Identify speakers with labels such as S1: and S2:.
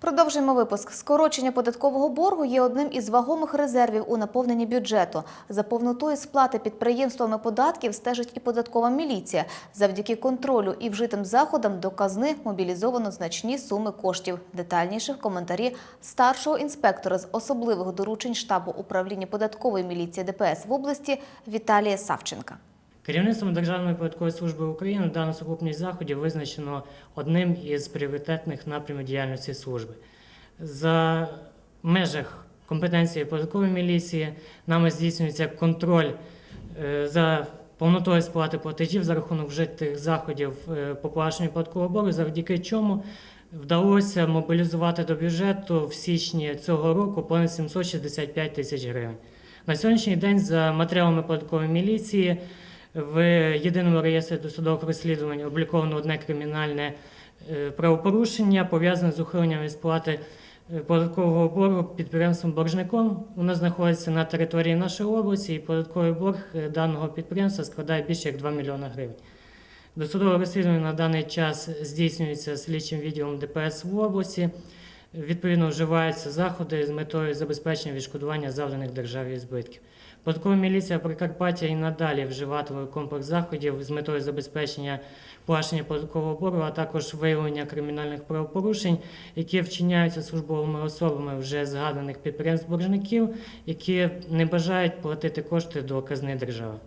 S1: Продовжуємо випуск. Скорочення податкового боргу є одним із вагомих резервів у наповненні бюджету. За повнотою сплати підприємствами податків стежить і податкова міліція. Завдяки контролю і вжитим заходам до казни мобілізовано значні суми коштів. Детальніше в коментарі старшого інспектора з особливих доручень штабу управління податкової міліції ДПС в області Віталія Савченка.
S2: Керівництвом Державної податкової служби України дану сукупність заходів визначено одним із пріоритетних напрямів діяльності служби. За межах компетенції податкової міліції нами здійснюється контроль е, за повнотою сплати платежів за рахунок вжитих заходів е, по погашенню податкового боргу, завдяки чому вдалося мобілізувати до бюджету в січні цього року понад 765 тисяч гривень. На сьогоднішній день за матеріалами податкової міліції в єдиному реєстрі досудових розслідувань обліковано одне кримінальне е, правопорушення, пов'язане з ухиленням від сплати е, податкового боргу підприємством боржником. Воно знаходиться на території нашої області, і податковий борг е, даного підприємства складає більше як 2 мільйони гривень. Досудове розслідування на даний час здійснюється слідчим відділом ДПС в області. Відповідно, вживаються заходи з метою забезпечення відшкодування завданих державі збитків. Податкова міліція Прикарпаття і надалі вживатиме комплекс заходів з метою забезпечення погашення податкового боргу, а також виявлення кримінальних правопорушень, які вчиняються службовими особами вже згаданих підприємств боржників, які не бажають платити кошти до казни держави.